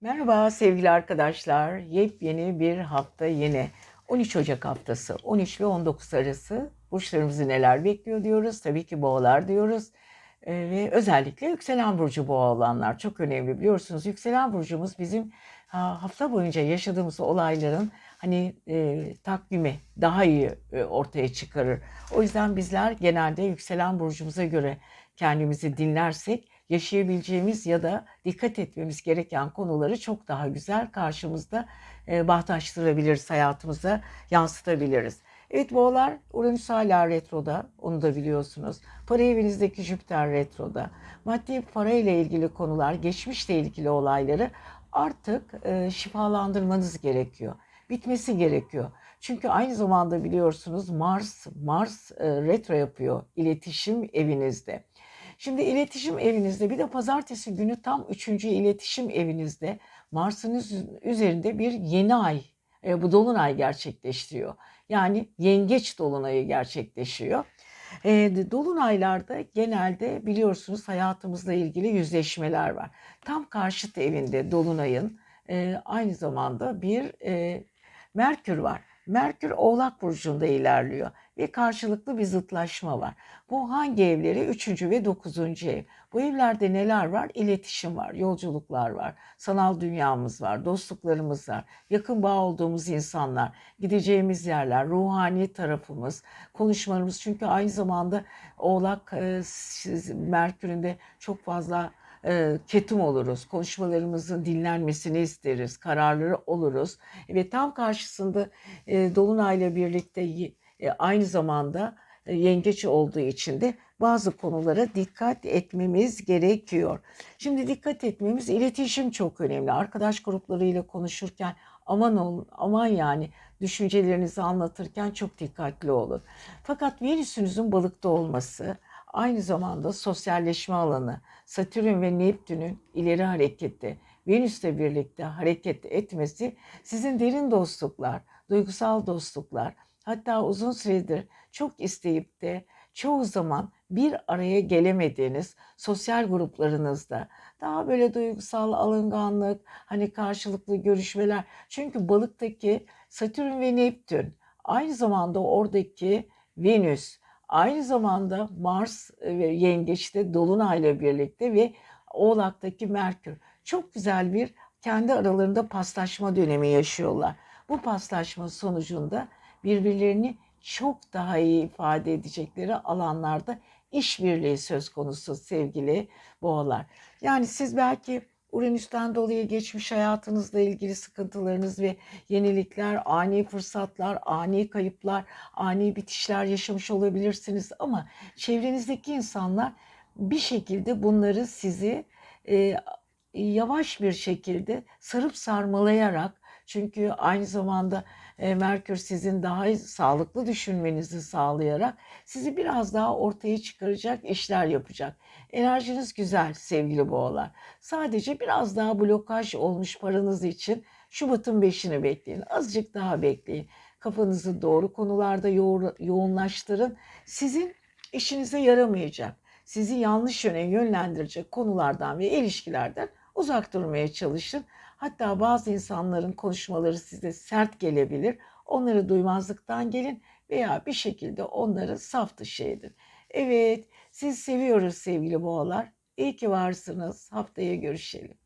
Merhaba sevgili arkadaşlar. Yepyeni bir hafta yine. 13 Ocak haftası 13 ile 19 arası burçlarımızı neler bekliyor diyoruz. Tabii ki boğalar diyoruz. Ee, ve özellikle yükselen burcu boğa olanlar çok önemli biliyorsunuz. Yükselen burcumuz bizim ha, hafta boyunca yaşadığımız olayların hani e, takvimi daha iyi e, ortaya çıkarır. O yüzden bizler genelde yükselen burcumuza göre kendimizi dinlersek yaşayabileceğimiz ya da dikkat etmemiz gereken konuları çok daha güzel karşımızda e, bahtaştırabiliriz, hayatımıza yansıtabiliriz. Evet boğalar Uranüs hala retroda onu da biliyorsunuz. Para evinizdeki Jüpiter retroda. Maddi para ile ilgili konular, geçmişle ilgili olayları artık e, şifalandırmanız gerekiyor. Bitmesi gerekiyor. Çünkü aynı zamanda biliyorsunuz Mars Mars e, retro yapıyor iletişim evinizde. Şimdi iletişim evinizde bir de pazartesi günü tam üçüncü iletişim evinizde Mars'ın üzerinde bir yeni ay, e, bu dolunay gerçekleştiriyor. Yani yengeç dolunayı gerçekleşiyor. E, dolunaylarda genelde biliyorsunuz hayatımızla ilgili yüzleşmeler var. Tam karşıt evinde dolunayın e, aynı zamanda bir e, Merkür var. Merkür Oğlak Burcu'nda ilerliyor ve karşılıklı bir zıtlaşma var. Bu hangi evleri? Üçüncü ve dokuzuncu ev. Bu evlerde neler var? İletişim var, yolculuklar var, sanal dünyamız var, dostluklarımız var, yakın bağ olduğumuz insanlar, gideceğimiz yerler, ruhani tarafımız, konuşmalarımız. Çünkü aynı zamanda Oğlak e, Merkür'ün de çok fazla e, ketum oluruz. Konuşmalarımızın dinlenmesini isteriz. Kararları oluruz. Ve tam karşısında e, Dolunay'la birlikte e, aynı zamanda e, yengeç olduğu için de bazı konulara dikkat etmemiz gerekiyor. Şimdi dikkat etmemiz iletişim çok önemli. Arkadaş gruplarıyla konuşurken aman olun, aman yani düşüncelerinizi anlatırken çok dikkatli olun. Fakat Venüs'ünüzün balıkta olması, aynı zamanda sosyalleşme alanı, Satürn ve Neptün'ün ileri hareketi, Venüs'le birlikte hareket etmesi sizin derin dostluklar, duygusal dostluklar, hatta uzun süredir çok isteyip de çoğu zaman bir araya gelemediğiniz sosyal gruplarınızda. Daha böyle duygusal alınganlık, hani karşılıklı görüşmeler. Çünkü balıktaki Satürn ve Neptün aynı zamanda oradaki Venüs, Aynı zamanda Mars ve Yengeç'te Dolunay'la birlikte ve Oğlak'taki Merkür çok güzel bir kendi aralarında paslaşma dönemi yaşıyorlar. Bu paslaşma sonucunda birbirlerini çok daha iyi ifade edecekleri alanlarda işbirliği söz konusu sevgili boğalar. Yani siz belki Uranüs'ten dolayı geçmiş hayatınızla ilgili sıkıntılarınız ve yenilikler, ani fırsatlar, ani kayıplar, ani bitişler yaşamış olabilirsiniz. Ama çevrenizdeki insanlar bir şekilde bunları sizi e, yavaş bir şekilde sarıp sarmalayarak çünkü aynı zamanda e, Merkür sizin daha sağlıklı düşünmenizi sağlayarak sizi biraz daha ortaya çıkaracak işler yapacak. Enerjiniz güzel sevgili boğalar. Sadece biraz daha blokaj olmuş paranız için Şubat'ın 5'ini bekleyin. Azıcık daha bekleyin. Kafanızı doğru konularda yo- yoğunlaştırın. Sizin işinize yaramayacak, sizi yanlış yöne yönlendirecek konulardan ve ilişkilerden uzak durmaya çalışın. Hatta bazı insanların konuşmaları size sert gelebilir. Onları duymazlıktan gelin veya bir şekilde onları saf dışı edin. Evet, siz seviyoruz sevgili boğalar. İyi ki varsınız. Haftaya görüşelim.